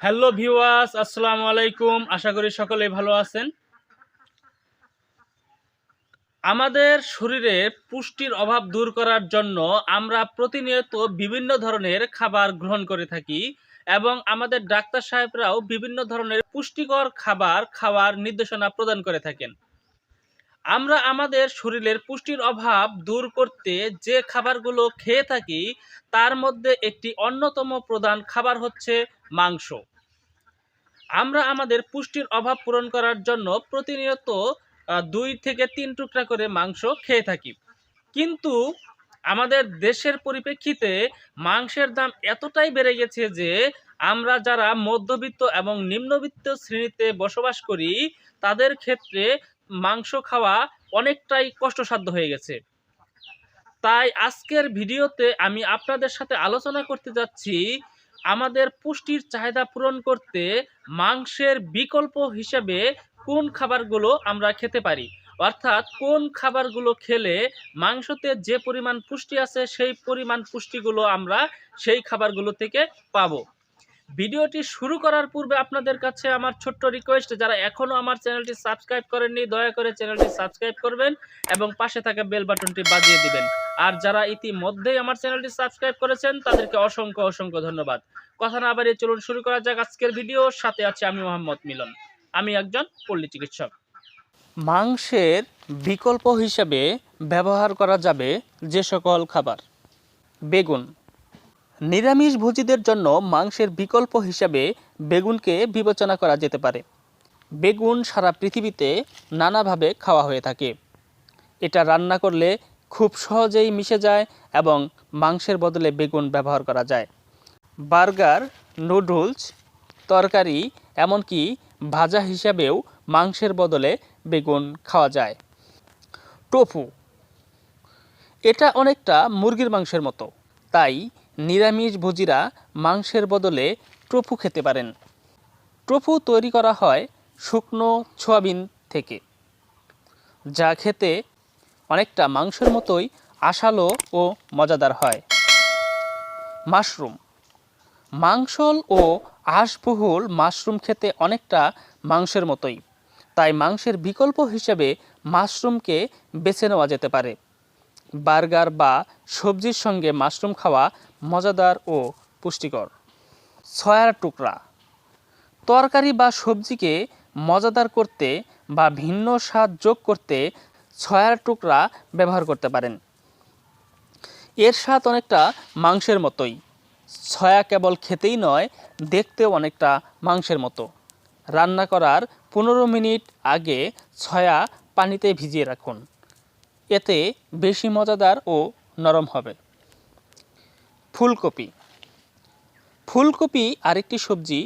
Hello ভিওয়াস আসসালামু আলাইকুম। আশা করি সকলে ভালো আছেন। আমাদের শরীরে পুষ্টির অভাব দূর করার জন্য আমরা প্রতিনিয়ত বিভিন্ন ধরনের খাবার গ্রহণ করে থাকি এবং আমাদের ডাক্তার সাহেবরাও বিভিন্ন ধরনের পুষ্টিকর খাবার খাওয়ার নির্দেশনা প্রদান করে থাকেন। আমরা আমাদের শরীরের পুষ্টির অভাব দূর করতে যে খাবারগুলো খেয়ে থাকি, তার মধ্যে একটি অন্যতম প্রধান খাবার হচ্ছে মাংস। আমরা আমাদের পুষ্টির অভাব পূরণ করার জন্য প্রতিনিয়ত দুই থেকে তিন টুকরা করে মাংস খেয়ে থাকি। কিন্তু আমাদের দেশের পরিপ্রেক্ষিতে মাংসের দাম এতটাই বেড়ে গেছে যে, আমরা যারা মধ্যবিত্ত এবং নিম্নবিত্ত শ্রেণীতে বসবাস করি, তাদের ক্ষেত্রে মাংস খাওয়া অনেকটাই কষ্টসাধ্য হয়ে গেছে। তাই আজকের ভিডিওতে আমি আপনাদের সাথে আলোচনা করতে যাচ্ছি আমাদের পুষ্টির চাহিদা পূরণ করতে মাংসের বিকল্প হিসেবে কোন খাবারগুলো আমরা খেতে পারি? অর্থাৎ কোন খাবারগুলো খেলে মাংসতে যে পরিমাণ পুষ্টি আছে সেই পরিমাণ পুষ্টিগুলো আমরা সেই খাবারগুলো থেকে পাবো। ভিডিওটি শুরু করার পূর্বে আপনাদের কাছে আমার ছোট্ট রিকোয়েস্ট যারা এখনও আমার চ্যানেলটি সাবস্ক্রাইব করেননি, দয়া করে চ্যানেলটি সাবস্ক্রাইব করবেন এবং পাশে থাকা বেল বাটনটি বাজিয়ে দিবেন। আর যারা ইতিমধ্যেই আমার চ্যানেলটি সাবস্ক্রাইব করেছেন, তাদেরকে অসংখ্য অসংখ্য ধন্যবাদ। কথা না বাড়িয়ে চলুন শুরু করা যাক আজকের ভিডিও সাথে আছে আমি মোহাম্মদ মিলন। আমি একজন পল্লী চিকিৎসক। মাংসের বিকল্প হিসেবে ব্যবহার করা যাবে যে সকল খাবার। বেগুন। নিরামিষ ভোজীদের জন্য মাংসের বিকল্প হিসাবে বেগুনকে বিবেচনা করা যেতে পারে। বেগুন সারা পৃথিবীতে নানাভাবে খাওয়া হয়ে থাকে। এটা রান্না করলে খুব সহজেই মিশে যায় এবং মাংসের বদলে বেগুন ব্যবহার করা যায়। বার্গার, নুডলস, তরকারি এমনকি ভাজা হিসাবেও মাংসের বদলে বেগুন খাওয়া যায়। টোফু। এটা অনেকটা মুরগির মাংসের মতো, তাই নিরামিষ ভোজীরা মাংসের বদলে টোফু খেতে পারেন। টোফু তৈরি করা হয় শুকনো সোয়াবিন থেকে, যা খেতে অনেকটা মাংসের মতোই আশালো ও মজাদার হয়। মাশরুম, মাংসল ও আঁশবহুল মাশরুম খেতে অনেকটা মাংসের মতোই, তাই মাংসের বিকল্প হিসেবে মাশরুমকে বেছে নেওয়া যেতে পারে। বার্গার বা সবজির সঙ্গে মাশরুম খাওয়া মজাদার ও পুষ্টিকর। ছয়ার টুকরা। তরকারি বা সবজিকে মজাদার করতে বা ভিন্ন স্বাদ যোগ করতে ছয়ার টুকরা ব্যবহার করতে পারেন। এর স্বাদ অনেকটা মাংসের মতোই। ছয়া কেবল খেতেই নয়, দেখতেও অনেকটা মাংসের মতো। রান্না করার পনেরো মিনিট আগে ছয়া পানিতে ভিজিয়ে রাখুন। এতে বেশি মজাদার ও নরম হবে। ফুলকপি। ফুলকপি আরেকটি সবজি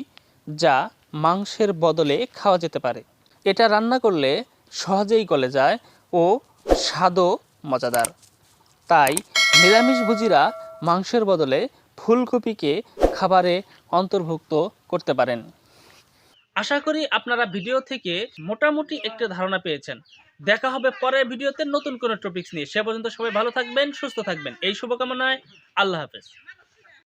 যা মাংসের বদলে খাওয়া যেতে পারে। এটা রান্না করলে সহজেই গলে যায় ও স্বাদও মজাদার। তাই নিরামিষভোজীরা মাংসের বদলে ফুলকপিকে খাবারে অন্তর্ভুক্ত করতে পারেন। আশা করি আপনারা ভিডিও থেকে মোটামুটি একটা ধারণা পেয়েছেন। দেখা হবে পরের ভিডিওতে নতুন কোনো টপিকস নিয়ে। সে পর্যন্ত সবাই ভালো থাকবেন, সুস্থ থাকবেন। এই শুভকামনায় আল্লাহ হাফেজ।